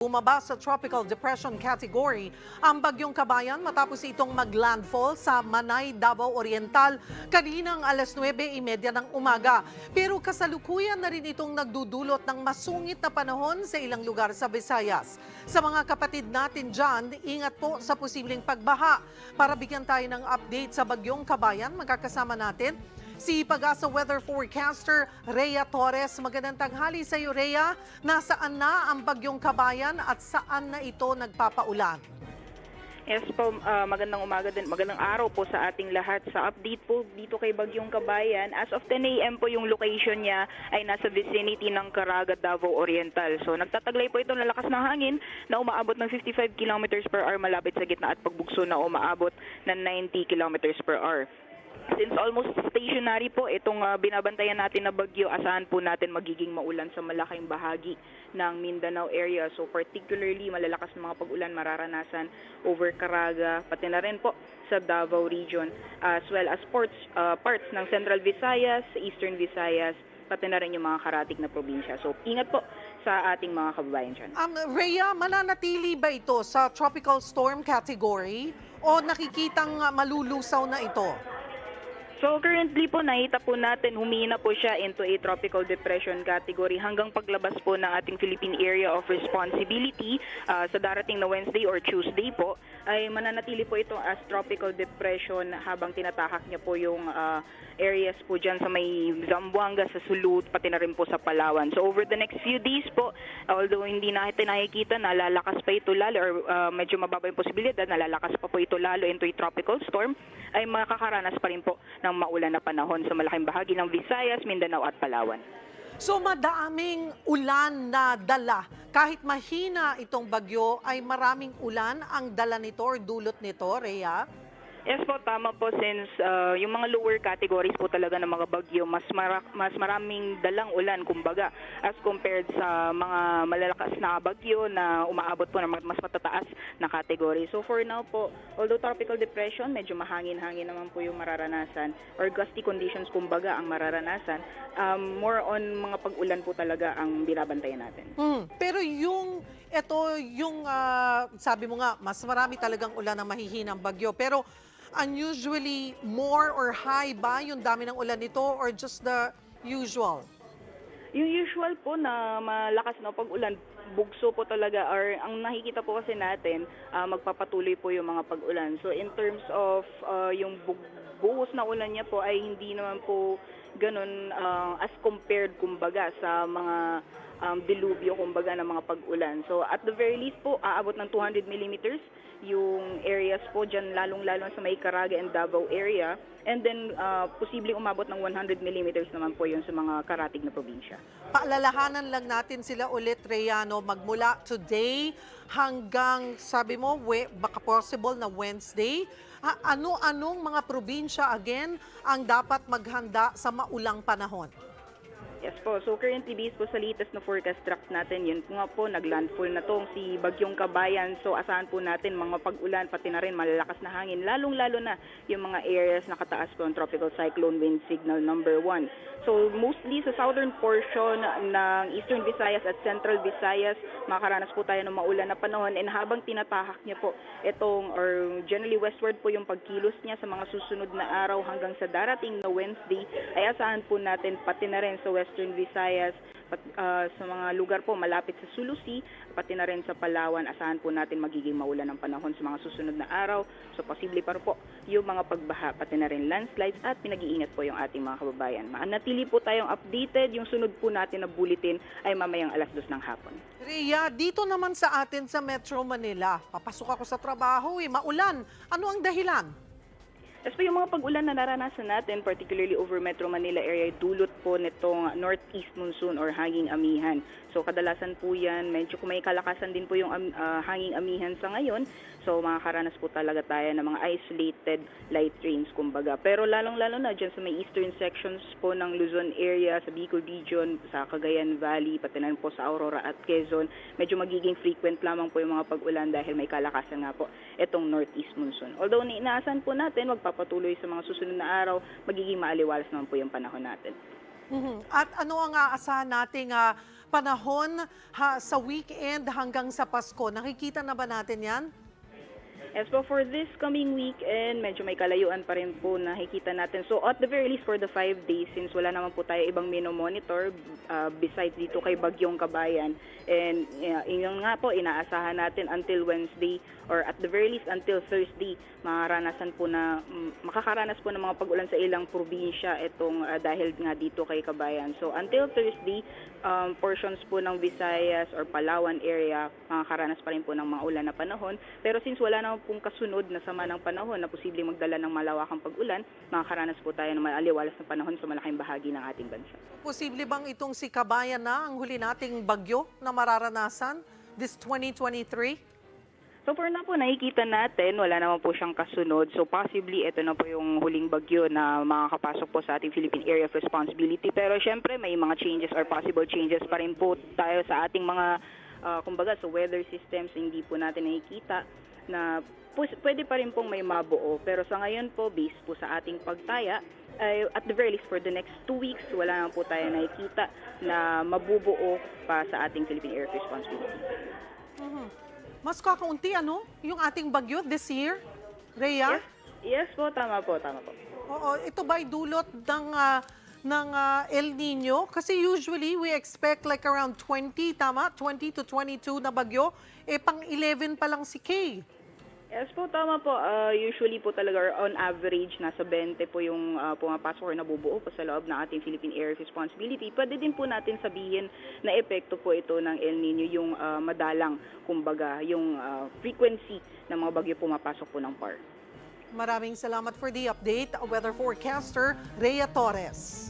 Bumaba sa tropical depression category ang bagyong kabayan matapos itong maglandfall sa Manay, Davao Oriental kaninang alas 9.30 ng umaga. Pero kasalukuyan na rin itong nagdudulot ng masungit na panahon sa ilang lugar sa Visayas. Sa mga kapatid natin dyan, ingat po sa posibleng pagbaha. Para bigyan tayo ng update sa bagyong kabayan, magkakasama natin si Pag-asa Weather Forecaster Rhea Torres. Magandang tanghali sa iyo, Rhea. Nasaan na ang bagyong kabayan at saan na ito nagpapaulan? Yes po, ah, magandang umaga din, magandang araw po sa ating lahat. Sa update po dito kay Bagyong Kabayan, as of 10 a.m. po yung location niya ay nasa vicinity ng Caraga, Davao Oriental. So nagtataglay po ito ng lakas ng hangin na umaabot ng 55 kilometers per hour malapit sa gitna at pagbugso na umaabot ng 90 kilometers per hour. Since almost stationary po itong ah, binabantayan natin na bagyo, asahan po natin magiging maulan sa malaking bahagi ng Mindanao area. So particularly malalakas na mga pag-ulan mararanasan over Caraga, pati na rin po sa Davao region as well as ports, ah, parts ng Central Visayas, Eastern Visayas, pati na rin yung mga karatig na probinsya. So ingat po sa ating mga kababayan dyan. Um, Rhea, mananatili ba ito sa tropical storm category o nakikitang uh, malulusaw na ito? So currently po nakita po natin humina po siya into a tropical depression category hanggang paglabas po ng ating Philippine Area of Responsibility ah, sa darating na Wednesday or Tuesday po ay mananatili po ito as tropical depression habang tinatahak niya po yung ah, areas po dyan sa may Zamboanga, sa Sulut, pati na rin po sa Palawan. So over the next few days po, although hindi natin nakikita na lalakas pa ito lalo or ah, medyo mababa yung posibilidad na lalakas pa po ito lalo into a tropical storm, ay makakaranas pa rin po ng maulan na panahon sa malaking bahagi ng Visayas, Mindanao at Palawan. So madaming ulan na dala. Kahit mahina itong bagyo, ay maraming ulan ang dala nito or dulot nito, Rhea? Yes po, tama po since uh, yung mga lower categories po talaga ng mga bagyo, mas, mara- mas maraming dalang ulan kumbaga as compared sa mga malalakas na bagyo na umaabot po ng mas matataas na category. So for now po, although tropical depression, medyo mahangin-hangin naman po yung mararanasan or gusty conditions kumbaga ang mararanasan, um, more on mga pag-ulan po talaga ang binabantayan natin. Mm, Pero yung ito yung sabi mo nga mas marami talagang ulan na mahihinang bagyo pero unusually more or high ba yung dami ng ulan nito or just the usual? Yung usual po na malakas na pag-ulan, bugso po talaga or ang nakikita po kasi natin, ah, magpapatuloy po yung mga pag-ulan. So in terms of ah, yung bug- buhos na ulan niya po ay hindi naman po ganun ah, as compared kumbaga sa mga um, dilubyo kumbaga ng mga pag-ulan. So at the very least po, aabot ng 200 millimeters yung areas po dyan, lalong-lalo sa may Caraga and Davao area. And then, uh, posibleng umabot ng 100 millimeters naman po yun sa mga karatig na probinsya. Paalalahanan lang natin sila ulit, Reyano, magmula today hanggang, sabi mo, we, baka possible na Wednesday. Ha, ano-anong mga probinsya, again, ang dapat maghanda sa maulang panahon? Yes po. So currently based po sa latest na forecast track natin, yun po nga po naglandfall na tong si Bagyong Kabayan. So asahan po natin mga pag-ulan pati na rin malalakas na hangin. Lalong-lalo na yung mga areas na kataas po ng tropical cyclone wind signal number 1. So mostly sa southern portion ng Eastern Visayas at Central Visayas, makakaranas po tayo ng maulan na panahon and habang tinatahak niya po itong or generally westward po yung pagkilos niya sa mga susunod na araw hanggang sa darating na Wednesday ay asahan po natin pati na rin sa Western Visayas pat, ah, sa mga lugar po malapit sa Sulusi pati na rin sa Palawan asahan po natin magiging maulan ng panahon sa mga susunod na araw. So posible pa po yung mga pagbaha pati na rin landslides at pinag-iingat po yung ating mga kababayan. Manatili po tayong updated. Yung sunod po natin na bulletin ay mamayang alas dos ng hapon. Rhea, dito naman sa atin sa Metro Manila, papasok ako sa trabaho, eh, maulan. Ano ang dahilan? Tapos po yung mga pag-ulan na naranasan natin, particularly over Metro Manila area, dulot po nitong northeast monsoon or hanging amihan. So kadalasan po yan, medyo kung may kalakasan din po yung ah, hanging amihan sa ngayon. So makakaranas po talaga tayo ng mga isolated light rains, kumbaga. Pero lalong-lalo na dyan sa may eastern sections po ng Luzon area, sa Bicol region, sa Cagayan Valley, pati na po sa Aurora at Quezon, medyo magiging frequent lamang po yung mga pag-ulan dahil may kalakasan nga po itong northeast monsoon. Although inaasahan po natin, magpapatuloy sa mga susunod na araw, magiging maaliwalas naman po yung panahon natin. Mhm. At ano ang aasahan nating ah, panahon ha, sa weekend hanggang sa Pasko. Nakikita na ba natin yan? As po for this coming weekend, medyo may kalayuan pa rin po na nakikita natin. So at the very least for the five days, since wala naman po tayo ibang mino-monitor uh, besides dito kay Bagyong Kabayan, and uh, yun nga po, inaasahan natin until Wednesday or at the very least until Thursday, makaranasan po na, mm, makakaranas po ng mga pag-ulan sa ilang probinsya itong uh, dahil nga dito kay Kabayan. So until Thursday, um, portions po ng Visayas or Palawan area, makakaranas pa rin po ng mga ulan na panahon. Pero since wala naman pong kasunod na sama ng panahon na posibleng magdala ng malawakang pag-ulan, makakaranas po tayo ng maliwalas na panahon sa malaking bahagi ng ating bansa. Posible bang itong si Kabayan na ang huli nating bagyo na mararanasan this 2023? So for na po, nakikita natin, wala naman po siyang kasunod. So possibly, ito na po yung huling bagyo na makakapasok po sa ating Philippine Area of Responsibility. Pero syempre, may mga changes or possible changes pa rin po tayo sa ating mga, ah, kumbaga, so weather systems, hindi po natin nakikita na pwede pa rin pong may mabuo. Pero sa ngayon po, based po sa ating pagtaya, ay at the very least for the next two weeks, wala naman po tayo nakikita na mabubuo pa sa ating Philippine Area of Responsibility. Mhm. Mas kakaunti ano yung ating bagyo this year? Rhea? Yes, yes po, tama po, tama po. Oo, ito ba'y dulot ng ah, ng ah, El Nino? Kasi usually we expect like around 20, tama? 20 to 22 na bagyo. Eh pang 11 pa lang si Kay. Yes po, tama po. Uh, usually po talaga on average, nasa 20 po yung uh, pumapasok or nabubuo po sa loob ng ating Philippine of Responsibility. Pwede din po natin sabihin na epekto po ito ng El Nino yung uh, madalang, kumbaga, yung uh, frequency ng mga bagyo pumapasok po ng PAR. Maraming salamat for the update, weather forecaster Rhea Torres.